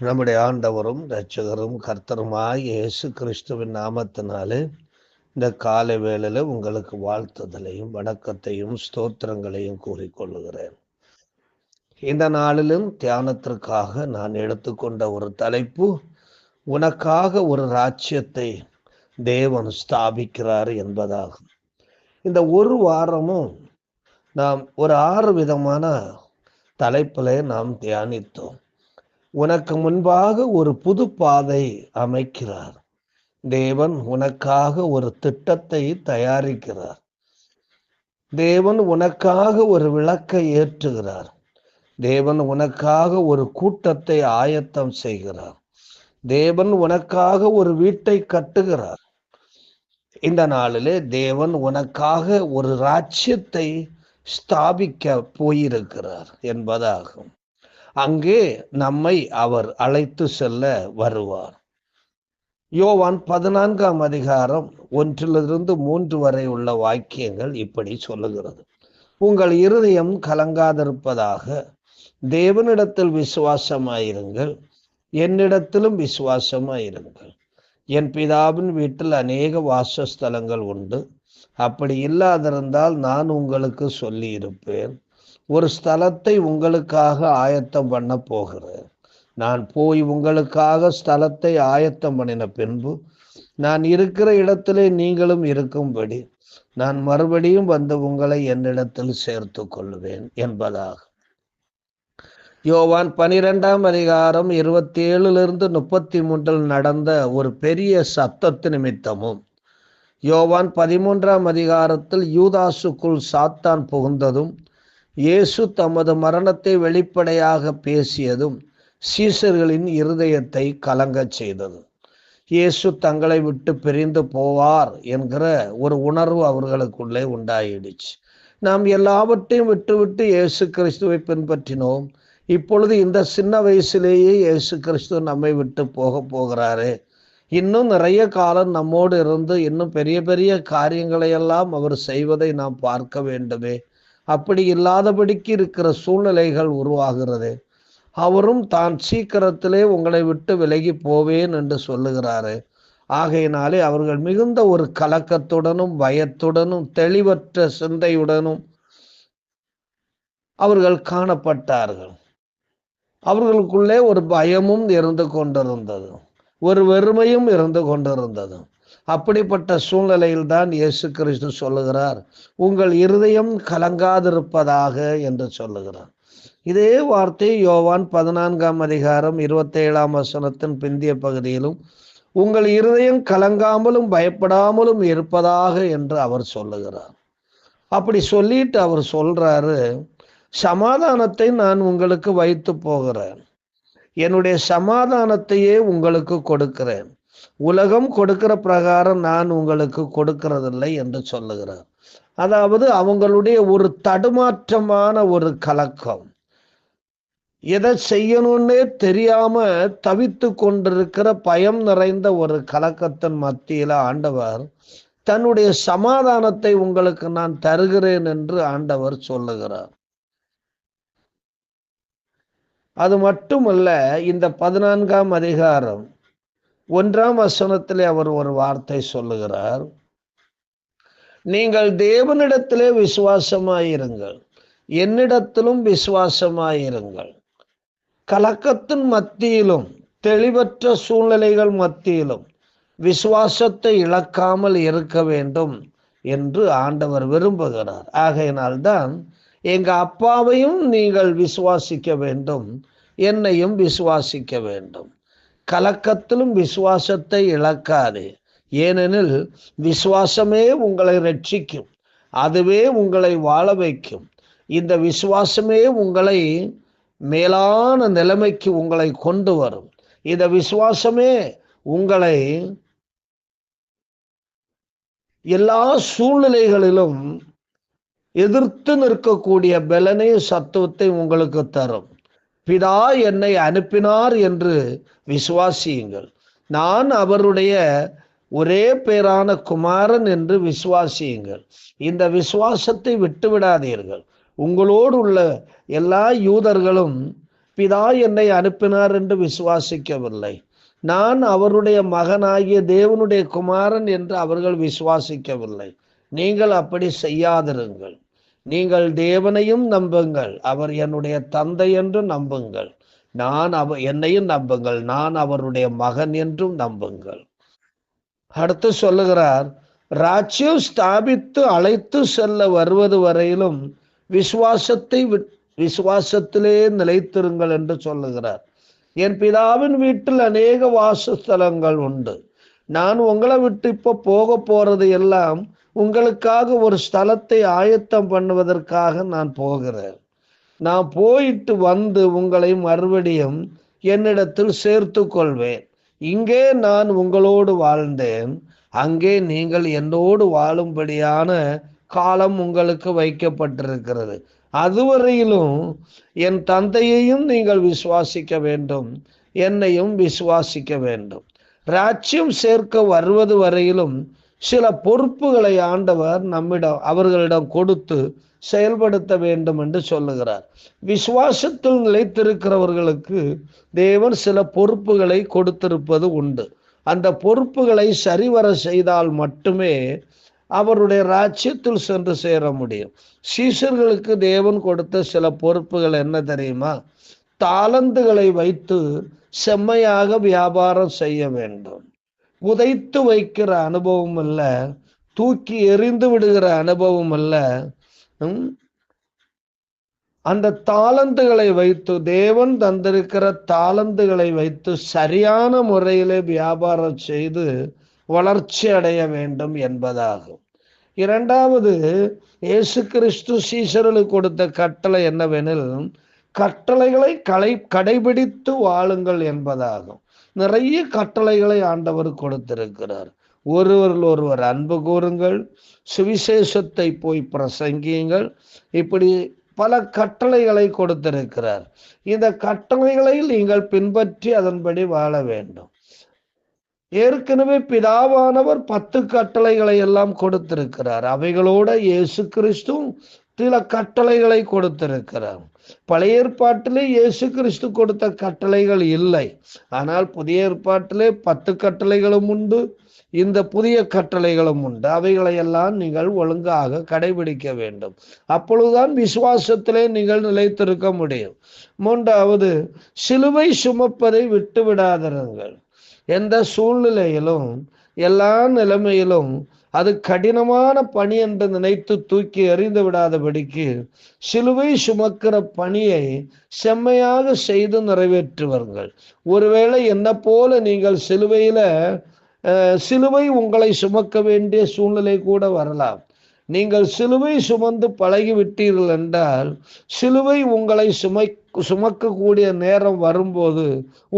நம்முடைய ஆண்டவரும் இரட்சகரும் கர்த்தருமாய் இயேசு கிறிஸ்துவின் நாமத்தினாலே இந்த காலை வேளையில் உங்களுக்கு வாழ்த்துதலையும் வணக்கத்தையும் ஸ்தோத்திரங்களையும் கூறிக்கொள்ளுகிறேன் இந்த நாளிலும் தியானத்திற்காக நான் எடுத்துக்கொண்ட ஒரு தலைப்பு உனக்காக ஒரு ராஜ்யத்தை தேவன் ஸ்தாபிக்கிறார் என்பதாகும். இந்த ஒரு வாரமும் நாம் ஒரு ஆறு விதமான தலைப்பில் நாம் தியானித்தோம். உனக்கு முன்பாக ஒரு புது பாதை அமைக்கிறார். தேவன் உனக்காக ஒரு திட்டத்தை தயாரிக்கிறார். தேவன் உனக்காக ஒரு விளக்கை ஏற்றுகிறார். தேவன் உனக்காக ஒரு கூட்டத்தை ஆயத்தம் செய்கிறார். தேவன் உனக்காக ஒரு வீட்டை கட்டுகிறார். இந்த நாளிலே தேவன் உனக்காக ஒரு ராஜ்யத்தை ஸ்தாபிக்க போயிருக்கிறார் என்பதாகும். அங்கே நம்மை அவர் அழைத்து செல்ல வருவார். யோவான் பதினான்காம் அதிகாரம் ஒன்றிலிருந்து மூன்று வரை உள்ள வாக்கியங்கள் இப்படி சொல்லுகிறது. உங்கள் இருதயம் கலங்காதிருப்பதாக தேவனிடத்தில் விசுவாசமாயிருங்கள் என்னிடத்திலும் விசுவாசமாயிருங்கள். என் பிதாவின் வீட்டில் அநேக வாசஸ்தலங்கள் உண்டு. அப்படி இல்லாதிருந்தால் நான் உங்களுக்கு சொல்லி இருப்பேன் ஒரு ஸ்தலத்தை உங்களுக்காக ஆயத்தம் பண்ண போகிறேன் நான் போய் உங்களுக்காக ஸ்தலத்தை ஆயத்தம் பண்ணின பின்பு நான் இருக்கிற இடத்திலே நீங்களும் இருக்கும்படி நான் மறுபடியும் வந்து உங்களை என்னிடத்தில் சேர்த்து கொள்வேன் என்பதாக. யோவான் பனிரெண்டாம் அதிகாரம் இருபத்தி ஏழுலிருந்து முப்பத்தி மூன்றில் நடந்த ஒரு பெரிய சத்தத்து நிமித்தமும் யோவான் பதிமூன்றாம் அதிகாரத்தில் யூதாசுக்குள் சாத்தான் புகுந்ததும் இயேசு தமது மரணத்தை வெளிப்படையாக பேசியதும் சீசர்களின் இருதயத்தை கலங்கச் செய்தது. இயேசு தங்களை விட்டு பிரிந்து போவார் என்கிற ஒரு உணர்வு அவர்களுக்குள்ளே உண்டாயிடுச்சு. நாம் எல்லாவற்றையும் விட்டுவிட்டு இயேசு கிறிஸ்துவை பின்பற்றினோம். இப்பொழுது இந்த சின்ன வயசுலேயே இயேசு கிறிஸ்து நம்மை விட்டு போக போகிறாரு. இன்னும் நிறைய காலம் நம்மோடு இருந்து இன்னும் பெரிய பெரிய காரியங்களையெல்லாம் அவர் செய்வதை நாம் பார்க்க வேண்டுமே. அப்படி இல்லாதபடிக்கு இருக்கிற சூழ்நிலைகள் உருவாகிறது. அவரும் தான் சீக்கிரத்திலே உங்களை விட்டு விலகி போவேன் என்று சொல்லுகிறாரு. ஆகையினாலே அவர்கள் மிகுந்த ஒரு கலக்கத்துடனும் பயத்துடனும் தெளிவற்ற சிந்தையுடனும் அவர்கள் காணப்பட்டார்கள். அவர்களுக்குள்ளே ஒரு பயமும் இருந்து கொண்டிருந்தது. ஒரு வெறுமையும் இருந்து கொண்டிருந்தது. அப்படிப்பட்ட சூழ்நிலையில் தான் இயேசு கிறிஸ்து சொல்லுகிறார் உங்கள் இருதயம் கலங்காதிருப்பதாக என்று சொல்லுகிறார். இதே வார்த்தை யோவான் பதினான்காம் அதிகாரம் இருபத்தேழாம் வசனத்தின் பிந்திய பகுதியிலும் உங்கள் இருதயம் கலங்காமலும் பயப்படாமலும் இருப்பதாக என்று அவர் சொல்லுகிறார். அப்படி சொல்லிட்டு அவர் சொல்றாரு சமாதானத்தை நான் உங்களுக்கு வைத்து போகிறேன். என்னுடைய சமாதானத்தையே உங்களுக்கு கொடுக்கிறேன். உலகம் கொடுக்கிற பிரகாரம் நான் உங்களுக்கு கொடுக்கிறதில்லை என்று சொல்லுகிறார். அதாவது அவங்களுடைய ஒரு தடுமாற்றமான ஒரு கலக்கம். எதை செய்யணும்னே தெரியாம தவித்து கொண்டிருக்கிற பயம் நிறைந்த ஒரு கலக்கத்தின் மத்தியில ஆண்டவர் தன்னுடைய சமாதானத்தை உங்களுக்கு நான் தருகிறேன் என்று ஆண்டவர் சொல்லுகிறார். அது மட்டுமல்ல இந்த பதினான்காம் அதிகாரம் ஒன்றாம் வசனத்திலே அவர் ஒரு வார்த்தை சொல்லுகிறார். நீங்கள் தேவனிடத்திலே விசுவாசமாயிருங்கள். என்னிடத்திலும் விசுவாசமாயிருங்கள். கலக்கத்தின் மத்தியிலும் தெளிவற்ற சூழ்நிலைகள் மத்தியிலும் விசுவாசத்தை இழக்காமல் இருக்க வேண்டும் என்று ஆண்டவர் விரும்புகிறார். ஆகையினால்தான் எங்க அப்பாவையும் நீங்கள் விசுவாசிக்க வேண்டும் என்னையும் விசுவாசிக்க வேண்டும். கலக்கத்திலும் விசுவாசத்தை இழக்காது. ஏனெனில் விசுவாசமே உங்களை ரட்சிக்கும். அதுவே உங்களை வாழ வைக்கும். இந்த விசுவாசமே உங்களை மேலான நிலைமைக்கு உங்களை கொண்டு வரும். இந்த விசுவாசமே உங்களை எல்லா சூழ்நிலைகளிலும் எதிர்த்து நிற்கக்கூடிய பலனையும் சத்துவத்தை உங்களுக்கு தரும். பிதா என்னை அனுப்பினார் என்று விசுவாசியுங்கள். நான் அவருடைய ஒரே பேரான குமாரன் என்று விசுவாசியுங்கள். இந்த விசுவாசத்தை விட்டு விடாதீர்கள் உங்களோடு உள்ள எல்லா யூதர்களும் பிதா என்னை அனுப்பினார் என்று விசுவாசிக்கவில்லை. நான் அவருடைய மகனாகிய தேவனுடைய குமாரன் என்று அவர்கள் விசுவாசிக்கவில்லை. நீங்கள் அப்படி செய்யாதிருங்கள். நீங்கள் தேவனையும் நம்புங்கள். அவர் என்னுடைய தந்தை என்று நம்புங்கள். நான் அவ என்னையும் நம்புங்கள். நான் அவருடைய மகன் என்றும் நம்புங்கள். அடுத்து சொல்லுகிறார் ராஜ்யம் ஸ்தாபித்து அழைத்து செல்ல வருவது வரையிலும் விசுவாசத்தை விசுவாசத்திலே நிலைத்திருங்கள் என்று சொல்லுகிறார். என் பிதாவின் வீட்டில் அநேக வாசஸ்தலங்கள் உண்டு. நான் உங்களை விட்டு இப்போ போக போறது எல்லாம் உங்களுக்காக ஒரு ஸ்தலத்தை ஆயத்தம் பண்ணுவதற்காக நான் போகிறேன். நான் போயிட்டு வந்து உங்களை மறுபடியும் என்னிடத்தில் சேர்த்து கொள்வேன். இங்கே நான் உங்களோடு வாழ்ந்தேன். அங்கே நீங்கள் என்னோடு வாழும்படியான காலம் உங்களுக்கு வைக்கப்பட்டிருக்கிறது. அதுவரையிலும் என் தந்தையையும் நீங்கள் விசுவாசிக்க வேண்டும். என்னையும் விசுவாசிக்க வேண்டும். ராஜ்யம் சேர்க்க வருவது வரையிலும் சில பொறுப்புகளை ஆண்டவர் நம்மிடம் அவர்களிடம் கொடுத்து செயல்படுத்த வேண்டும் என்று சொல்லுகிறார். விசுவாசத்தில் நிலைத்திருக்கிறவர்களுக்கு தேவன் சில பொறுப்புகளை கொடுத்திருப்பது உண்டு. அந்த பொறுப்புகளை சரிவர செய்தால் மட்டுமே அவருடைய ராஜ்யத்தில் சென்று சேர முடியும். சீசர்களுக்கு தேவன் கொடுத்த சில பொறுப்புகள் என்ன தெரியுமா? தாளந்துகளை வைத்து செம்மையாக வியாபாரம் செய்ய வேண்டும். உதைத்து வைக்கிற அனுபவம் அல்ல தூக்கி எறிந்து விடுகிற அனுபவம் அல்ல. அந்த தாளந்துகளை வைத்து தேவன் தந்திருக்கிற தாளந்துகளை வைத்து சரியான முறையிலே வியாபாரம் செய்து வளர்ச்சி அடைய வேண்டும் என்பதாகும். இரண்டாவது இயேசு கிறிஸ்து சீசர்களுக்கு கொடுத்த கட்டளை என்னவெனில் கட்டளைகளை களை கடைபிடித்து வாழுங்கள் என்பதாகும். நிறைய கட்டளைகளை ஆண்டவர் கொடுத்திருக்கிறார். ஒருவரில் ஒருவர் அன்பு கூறுங்கள் சுவிசேஷத்தை போய் பிரசங்கியுங்கள். இப்படி பல கட்டளைகளை கொடுத்திருக்கிறார். இந்த கட்டளைகளை நீங்கள் பின்பற்றி அதன்படி வாழ வேண்டும். ஏற்கனவே பிதாவானவர் பத்து கட்டளைகளை எல்லாம் கொடுத்திருக்கிறார். அவைகளோட இயேசு கிறிஸ்துவும் சில கட்டளைகளை கொடுத்திருக்கிறார். பழைய ஏற்பாட்டிலே இயேசு கிறிஸ்து கொடுத்த கட்டளைகள் இல்லை. ஆனால் புதிய ஏற்பாட்டிலே பத்து கட்டளைகளும் உண்டு இந்த புதிய கட்டளைகளும் உண்டு. அவைகளை எல்லாம் நீங்கள் ஒழுங்காக கடைபிடிக்க வேண்டும். அப்பொழுதுதான் விசுவாசத்திலே நீங்கள் நிலைத்திருக்க முடியும். மூன்றாவது சிலுவை சுமப்பதை விட்டு விடாதிருங்கள். எந்த சூழ்நிலையிலும் எல்லா நிலைமையிலும் அது கடினமான பணி என்று நினைத்து தூக்கி எறிந்து விடாதபடிக்கு சிலுவை சுமக்கிற பணியை செம்மையாக செய்து நிறைவேற்றுவார்கள் ஒருவேளை என்ன போல நீங்கள் சிலுவையில சிலுவை உங்களை சுமக்க வேண்டிய சூழ்நிலை கூட வரலாம். நீங்கள் சிலுவை சுமந்து பழகிவிட்டீர்கள் என்றால் சிலுவை உங்களை சுமை சுமக்கக்கூடிய நேரம் வரும்போது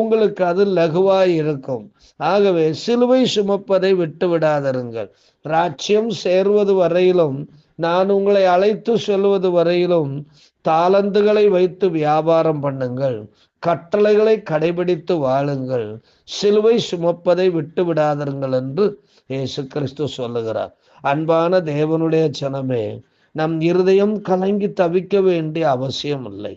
உங்களுக்கு அது லகுவாய் இருக்கும். ஆகவே சிலுவை சுமப்பதை விட்டு விடாதருங்கள். ராட்சியம் சேர்வது வரையிலும் நான் உங்களை அழைத்து செல்வது வரையிலும் தாளந்துகளை வைத்து வியாபாரம் பண்ணுங்கள். கட்டளைகளை கடைபிடித்து வாழுங்கள். சிலுவை சுமப்பதை விட்டு விடாதருங்கள் என்று இயேசு கிறிஸ்து சொல்லுகிறார். அன்பான தேவனுடைய ஜனமே நம் இருதயம் கலங்கி தவிக்க வேண்டிய அவசியம் இல்லை.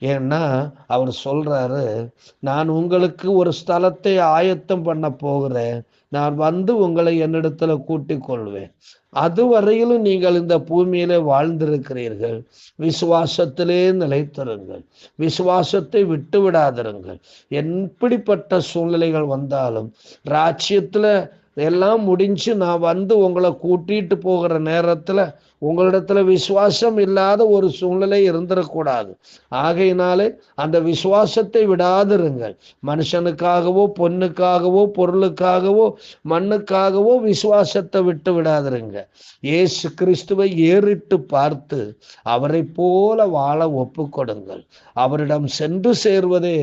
ஏன்னா அவர் சொல்றாரு நான் உங்களுக்கு ஒரு ஸ்தலத்தை ஆயத்தம் பண்ண போகிறேன். நான் வந்து உங்களை என்னிடத்துல கூட்டிக் கொள்வேன். அதுவரையிலும் நீங்கள் இந்த பூமியில வாழ்ந்திருக்கிறீர்கள். விசுவாசத்திலே நிலைத்திருங்கள். விசுவாசத்தை விட்டு விடாதிருங்கள் எப்படிப்பட்ட சூழ்நிலைகள் வந்தாலும் ராஜ்யத்துல எல்லாம் முடிஞ்சு நான் வந்து உங்களை கூட்டிட்டு போகிற நேரத்தில் உங்களிடத்துல விசுவாசம் இல்லாத ஒரு சூழ்நிலை இருந்துடக்கூடாது ஆகையினாலே அந்த விசுவாசத்தை விடாதிருங்கள். மனுஷனுக்காகவோ பொண்ணுக்காகவோ பொருளுக்காகவோ மண்ணுக்காகவோ விசுவாசத்தை விட்டு விடாதிருங்க ஏசு கிறிஸ்துவை ஏறிட்டு பார்த்து அவரை போல வாழ ஒப்பு கொடுங்கள் அவரிடம் சென்று சேர்வதே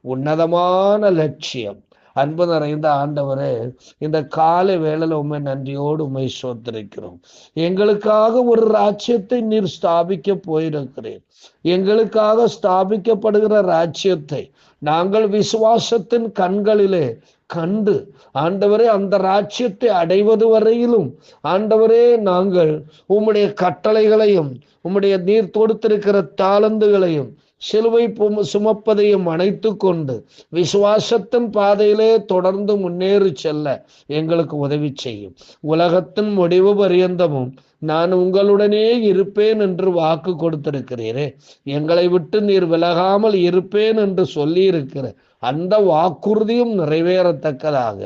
உன்னதமான லட்சியம். அன்பு நிறைந்த ஆண்டவரே இந்த காலை வேளையில உண்மை நன்றியோடு உண்மை சோத்திருக்கிறோம் எங்களுக்காக ஒரு ராஜ்யத்தை நீர் ஸ்தாபிக்க போயிருக்கிறேன் எங்களுக்காக ஸ்தாபிக்கப்படுகிற ராஜ்யத்தை நாங்கள் விசுவாசத்தின் கண்களிலே கண்டு ஆண்டவரே அந்த ராஜ்யத்தை அடைவது வரையிலும் ஆண்டவரே நாங்கள் உம்முடைய கட்டளைகளையும் உம்முடைய நீர் தொடுத்திருக்கிற தாளந்துகளையும் சிலுவை சுமப்பதையும் அணைத்து கொண்டு விசுவாசத்தின் பாதையிலே தொடர்ந்து முன்னேறி செல்ல எங்களுக்கு உதவி செய்யும். உலகத்தின் முடிவு பரியந்தமும் நான் உங்களுடனே இருப்பேன் என்று வாக்கு கொடுத்திருக்கிறீரே. எங்களை விட்டு நீர் விலகாமல் இருப்பேன் என்று சொல்லி இருக்கிற அந்த வாக்குறுதியும் நிறைவேறத்தக்கதாக.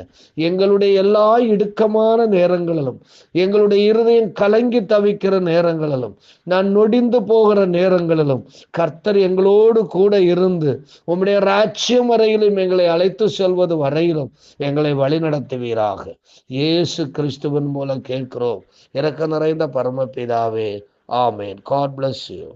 எங்களுடைய எல்லா இடுக்கமான நேரங்களிலும் எங்களுடைய இருதயம் கலங்கி தவிக்கிற நேரங்களிலும் நான் நொடிந்து போகிற நேரங்களிலும் கர்த்தர் எங்களோடு கூட இருந்து உம்முடைய ராஜ்யம் வரையிலும் எங்களை அழைத்து செல்வது வரையிலும் எங்களை வழிநடத்துவீராக. இயேசு கிறிஸ்துவின் மூலம் கேட்கிறோம். இறக்க நிறைந்த பரமபிதாவே ஆமேன். God bless you